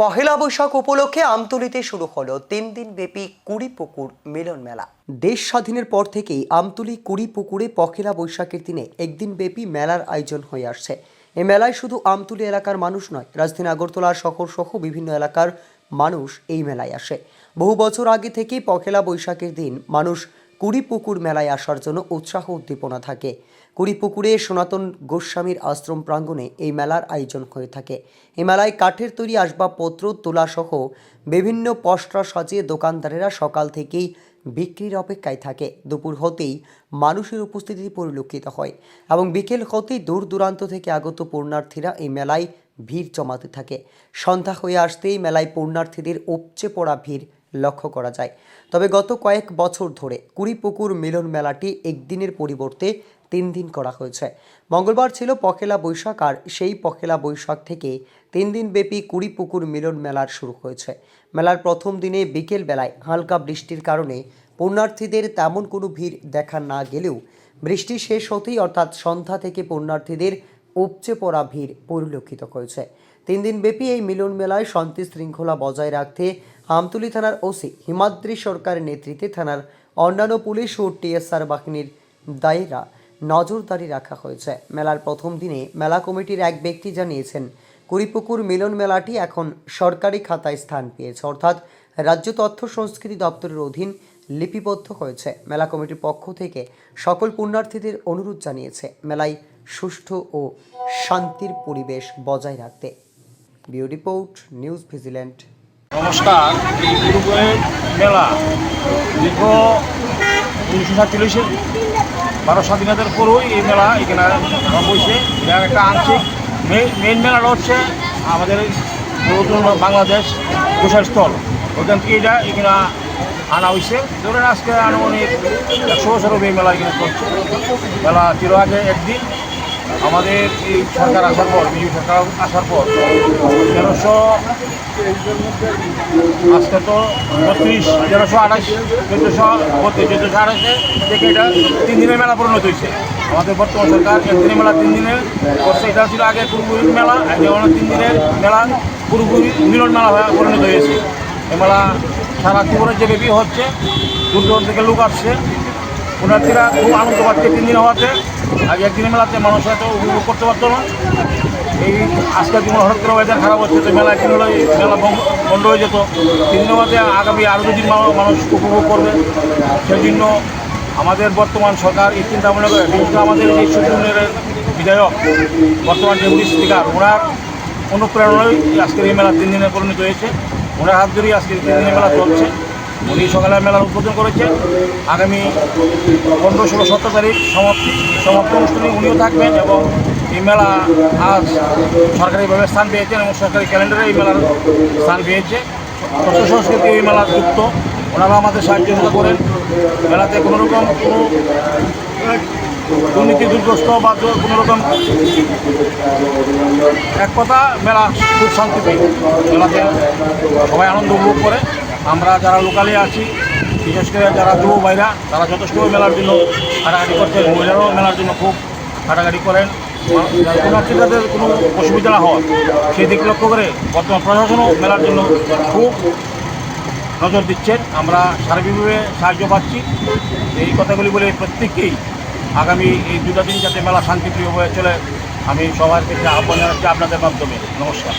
পহেলা বৈশাখ উপলক্ষে আমতলিতে শুরু হলো তিন দিন ব্যাপী কুড়ি পুকুর মিলন মেলা। দেশ স্বাধীনের পর থেকেই আমতলি কুড়ি পুকুরে পহেলা বৈশাখের দিনে একদিন ব্যাপী মেলার আয়োজন হয়ে আসছে। এ মেলায় শুধু আমতলি এলাকার মানুষ নয়, রাজধানী আগরতলা শহর সহ বিভিন্ন এলাকার মানুষ এই মেলায় আসে। বহু বছর আগে থেকেই পহেলা বৈশাখের দিন মানুষ কুড়ি পুকুর মেলায় আসার জন্য উৎসাহ উদ্দীপনা থাকে। কুড়িপুকুরে সনাতন গোস্বামীর আশ্রম প্রাঙ্গণে এই মেলার আয়োজন হয়ে থাকে। এই মেলায় কাঠের তৈরি আসবাবপত্র, তোলাসহ বিভিন্ন পসরা সাজিয়ে দোকানদারেরা সকাল থেকেই বিক্রির অপেক্ষায় থাকে। দুপুর হতেই মানুষের উপস্থিতি পরিলক্ষিত হয় এবং বিকেল হতেই দূর দূরান্ত থেকে আগত পূর্ণার্থীরা এই মেলায় ভিড় জমাতে থাকে। সন্ধ্যা হয়ে আসতেই মেলায় পূর্ণার্থীদের উপচে পড়া ভিড় লক্ষ্য করা যায়। তবে গত কয়েক বছর ধরে কুড়িপুকুর মিলন মেলাটি একদিনের পরিবর্তে তিন দিন করা হয়েছে। মঙ্গলবার ছিল পখেলা বৈশাখ আর সেই পখেলা বৈশাখ থেকে তিন দিন ব্যাপী কুড়িপুকুর মিলন মেলার শুরু হয়েছে। মেলার প্রথম দিনে বিকেল বেলায় হালকা বৃষ্টির কারণে পুণ্যার্থীদের তেমন কোনো ভিড় দেখা না গেলেও বৃষ্টি শেষ হতেই অর্থাৎ সন্ধ্যা থেকে পুণ্যার্থীদের উপচে পড়া ভিড় পরিলক্ষিত হয়েছে। তিন দিন ব্যাপী এই মিলন মেলায় শান্তি শৃঙ্খলা বজায় রাখতে আমতলী থানার ওসি হিমাদ্রি সরকারের নেতৃত্বে থানার অন্যান্য পুলিশ ও টিএসআর বাহিনীর দায়েরা নজরদারি রাখা হয়েছে। মেলার প্রথম দিনে মেলা কমিটির এক ব্যক্তি জানিয়েছেন, কুড়িপুকুর মিলন মেলাটি এখন সরকারি খাতায় স্থান পেয়েছে। অর্থাৎ রাজ্য তথ্য সংস্কৃতি দপ্তরের অধীন লিপিবদ্ধ হয়েছে। মেলা কমিটির পক্ষ থেকে সকল পুণ্যার্থীদের অনুরোধ জানিয়েছে মেলায় সুষ্ঠু ও শান্তির পরিবেশ বজায় রাখতে। বিউ রিপোর্ট, নিউজ ভিজিল্যান্ড। নমস্কার, এই গুরুগুয়ের মেলা দীর্ঘ উনিশশো সাতচল্লিশের বারো স্বাধীনতার পরেই এই মেলা এখানে বসে এটার একটা আংশিক মেইন মেলাটা হচ্ছে আমাদের বাংলাদেশ গোসাই স্থল। ওইখান থেকে এটা এখানে আনা হয়েছে। ধরেন আজকে আনুমানিক একশো বছরও এই মেলা এখানে চলছে। মেলা ছিল আগে একদিন। আমাদের এই সরকার আসার পর, বিজেপি সরকার আসার পর, তেরোশো আজকে তো বত্রিশ, তেরোশো আঠাশ, চোদ্দোশো বত্রিশ, চোদ্দোশো আঠাশে থেকে এটা তিন দিনের মেলা পরিণত হয়েছে। আমাদের বর্তমান সরকার একদিনের মেলা তিন দিনের করছে এটা ছিল আগে পুরোপুরি মেলা এখন তিন দিনের মেলা পুরোপুরি মিলন মেলা পরিণত হয়েছে। এ মেলা সারা জীবনের যে ব্যাপী হচ্ছে, দূর দূর থেকে লোক আসছে। পুণ্যার্থীরা খুব আনন্দ পাচ্ছে, তিন দিন হওয়াতে। আগে একদিনের মেলাতে মানুষ হয়তো উপভোগ করতে পারতো না। এই আজকের জীবন হঠাৎ করে ওয়েদার খারাপ হচ্ছে, তো মেলা একদিন হলে মেলা বন্ধ- হয়ে যেত। তিন দিনের মধ্যে আগামী আরও দুদিন মানুষ উপভোগ করবে। সেই জন্য আমাদের বর্তমান সরকার, এই চিন্তা ভাবনা করে বিশেষ আমাদের এই সুপ্রিমের বিধায়ক, বর্তমান ডেপুটি স্পিকার, ওনার অনুপ্রেরণায় আজকের এই মেলা তিন দিনে পরিণত হয়েছে। ওনার হাত ধরেই আজকের তিন দিনের মেলা চলছে। উনি সকালে মেলার উদ্বোধন করেছেন। আগামী পনেরো, ষোলো, সতেরো তারিখ সমাপ্তি সমাপ্তি অনুষ্ঠানে উনিও থাকবেন এবং এই মেলা আজ সরকারিভাবে স্থান পেয়েছেন এবং সরকারি ক্যালেন্ডারে এই মেলার স্থান পেয়েছে। তথ্য সংস্কৃতি এই মেলার যুক্ত ওনারা আমাদের সাহায্য করেন। মেলাতে কোনো রকম কোনো, দুর্নীতি দুর্গ্রস্ত বা দু- কোনো রকম এক কথা মেলা খুব শান্তিপ্রিয় মেলাতে সবাই আনন্দ উপভোগ করে। আমরা যারা লোকালে আছি, বিশেষ করে যারা যুব ভাইরা, তারা যথেষ্ট মেলার জন্য হাঁটাহাঁটি করছেন মহিলারাও মেলার জন্য খুব হাঁটাহাঁটি করেন। পুণ্যার্থীদের কোনো অসুবিধা না হয় সেই দিক লক্ষ্য করে বর্তমান প্রশাসনও মেলার জন্য খুব নজর দিচ্ছেন। আমরা সার্বিকভাবে সাহায্য পাচ্ছি। এই কথাগুলি বলে প্রত্যেককেই আগামী এই দুটা দিন যাতে মেলা শান্তিপ্রিয় হয়ে চলে, আমি সবার ক্ষেত্রে আহ্বান জানাচ্ছি আপনাদের মাধ্যমে। নমস্কার।